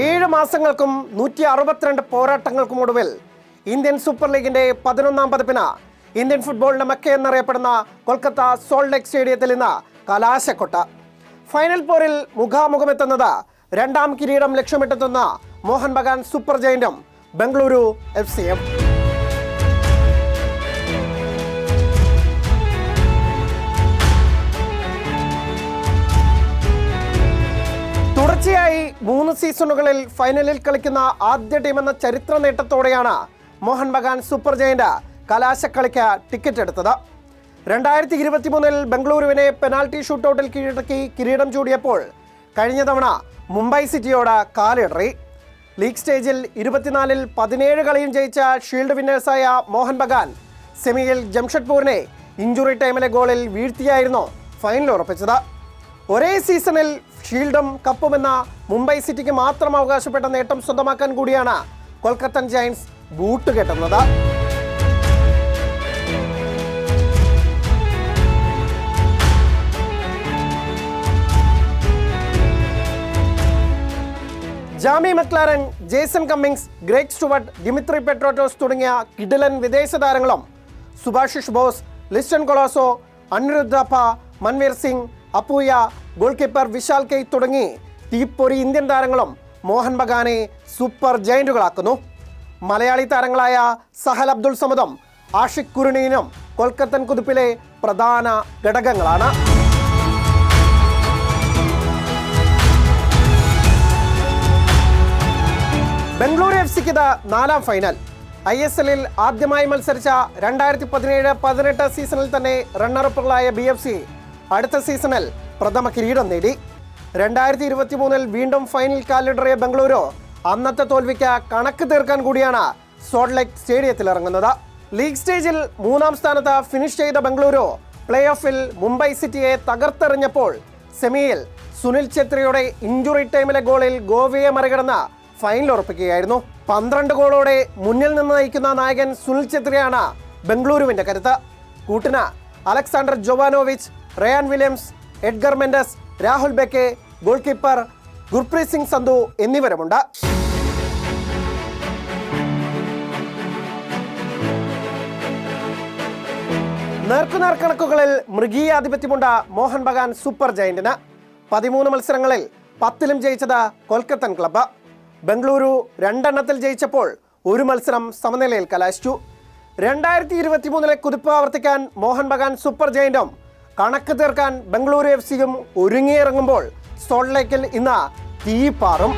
ഏഴ് മാസങ്ങൾക്കും നൂറ്റി അറുപത്തിരണ്ട് പോരാട്ടങ്ങൾക്കും ഒടുവിൽ ഇന്ത്യൻ സൂപ്പർ ലീഗിന്റെ പതിനൊന്നാം പതിപ്പിന് ഇന്ത്യൻ ഫുട്ബോളിന്റെ മക്ക എന്നറിയപ്പെടുന്ന കൊൽക്കത്ത സോൾട്ട് സ്റ്റേഡിയത്തിൽ നിന്ന് കലാശക്കൊട്ട. ഫൈനൽ പോരിൽ മുഖാമുഖമെത്തുന്നത് രണ്ടാം കിരീടം ലക്ഷ്യമിട്ടെത്തുന്ന മോഹൻ ബഗാൻ സൂപ്പർ ജയന്റും ബംഗളൂരു എഫ് സിയും തുടർച്ചയായി മൂന്ന് സീസണുകളിൽ ഫൈനലിൽ കളിക്കുന്ന ആദ്യ ടീം എന്ന ചരിത്ര നേട്ടത്തോടെയാണ് മോഹൻ ബഗാൻ സൂപ്പർ ജയന്റ് കലാശക്കളിക്ക് ടിക്കറ്റ് എടുത്തത്. രണ്ടായിരത്തി ഇരുപത്തി മൂന്നിൽ ബംഗളൂരുവിനെ പെനാൽറ്റി ഷൂട്ടൗട്ടിൽ കീഴടക്കി കിരീടം ചൂടിയപ്പോൾ കഴിഞ്ഞ തവണ മുംബൈ സിറ്റിയോട് കാലിടറി. ലീഗ് സ്റ്റേജിൽ ഇരുപത്തിനാലിൽ പതിനേഴ് കളിയും ജയിച്ച ഷീൽഡ് വിന്നേഴ്സായ മോഹൻ ബഗാൻ സെമിയിൽ ജംഷഡ്പൂരിനെ ഇഞ്ചുറി ടൈമിലെ ഗോളിൽ വീഴ്ത്തിയായിരുന്നു ഫൈനൽ ഉറപ്പിച്ചത്. ഒരേ സീസണിൽ ഷീൽഡും കപ്പുമെന്ന മുംബൈ സിറ്റിക്ക് മാത്രം അവകാശപ്പെട്ട നേട്ടം സ്വന്തമാക്കാൻ കൂടിയാണ് കൊൽക്കത്തൻ ജയൻസ് ബൂട്ട് കെട്ടുന്നത്. Jamie Maclaren Jason Cummings Greg Stewart Dimitri Petratos തുടങ്ങിയ കിഡിലൻ വിദേശ താരങ്ങളും സുഭാഷിഷ് ബോസ് ലിസ്റ്റൺ കൊളോസോ അനിരുദ്ധപ്പ Manvir Singh Apuia goal keeper Vishal K തുടങ്ങി തീപ്പൊരി ഇന്ത്യൻ താരങ്ങളും മോഹൻ ബഗാനെ സൂപ്പർ ജയന്റുകളാക്കുന്നു. മലയാളി താരങ്ങളായ സഹൽ അബ്ദുൾ സമദും ആഷിഖ് കുരുണീനും കൊൽക്കത്തൻ കുതിപ്പിലെ പ്രധാന ഘടകങ്ങളാണ്. ബംഗളൂരു എഫ് സിക്ക് ഇത് നാലാം ഫൈനൽ. ഐ എസ് എല്ലിൽ ആദ്യമായി മത്സരിച്ച രണ്ടായിരത്തി പതിനേഴ് പതിനെട്ട് സീസണിൽ തന്നെ റണ്ണറപ്പുകളായ ബി എഫ് സി അടുത്ത സീസണിൽ പ്രഥമ കിരീടം നേടി. രണ്ടായിരത്തി ഇരുപത്തി മൂന്നിൽ വീണ്ടും ഫൈനൽ കാലിടറിയ ബംഗളൂരു. അന്നത്തെ തോൽവിക്ക് കണക്ക് തീർക്കാൻ കൂടിയാണ് സോൾട്ട് ലേക്ക് സ്റ്റേഡിയത്തിൽ ഇറങ്ങുന്നത്. ലീഗ് സ്റ്റേജിൽ മൂന്നാം സ്ഥാനത്ത് ഫിനിഷ് ചെയ്ത ബംഗളൂരു പ്ലേ ഓഫിൽ മുംബൈ സിറ്റിയെ തകർത്തെറിഞ്ഞപ്പോൾ സെമിയിൽ സുനിൽ ഛത്രിയുടെ ഇഞ്ചുറി ടൈമിലെ ഗോളിൽ ഗോവയെ മറികടന്ന ഫൈനൽ ഉറപ്പിക്കുകയായിരുന്നു. പന്ത്രണ്ട് ഗോളോടെ മുന്നിൽ നിന്ന് നയിക്കുന്ന നായകൻ സുനിൽ ഛത്രിയാണ് ബംഗളൂരുവിന്റെ കരുത്ത്. കൂട്ടിന് Alexander Jovanovic Ryan Williams Edgar Mendez Rahul Bheke goal keeper Gurpreet Singh Sandhu എന്നിവരുമുണ്ട്. നേർക്കുനേർ കണക്കുകളിൽ മൃഗീയാധിപത്യമുണ്ട മോഹൻ ബഗാൻ സൂപ്പർ ജയന്റിന്. പതിമൂന്ന് മത്സരങ്ങളിൽ പത്തിലും ജയിച്ചത് കൊൽക്കത്തൻ ക്ലബ്ബ്. ബംഗളൂരു രണ്ടെണ്ണത്തിൽ ജയിച്ചപ്പോൾ ഒരു മത്സരം സമനിലയിൽ കലാശിച്ചു. രണ്ടായിരത്തി ഇരുപത്തി മൂന്നിലെ കുതിപ്പ് ആവർത്തിക്കാൻ മോഹൻ ബഗാൻ സൂപ്പർ ജയന്റും കണക്ക് തീർക്കാൻ ബംഗളൂരു എഫ് സിയും ഒരുങ്ങിയിറങ്ങുമ്പോൾ സോൾട്ട് ലേക്കിൽ ഇന്ന് തീ പാറും.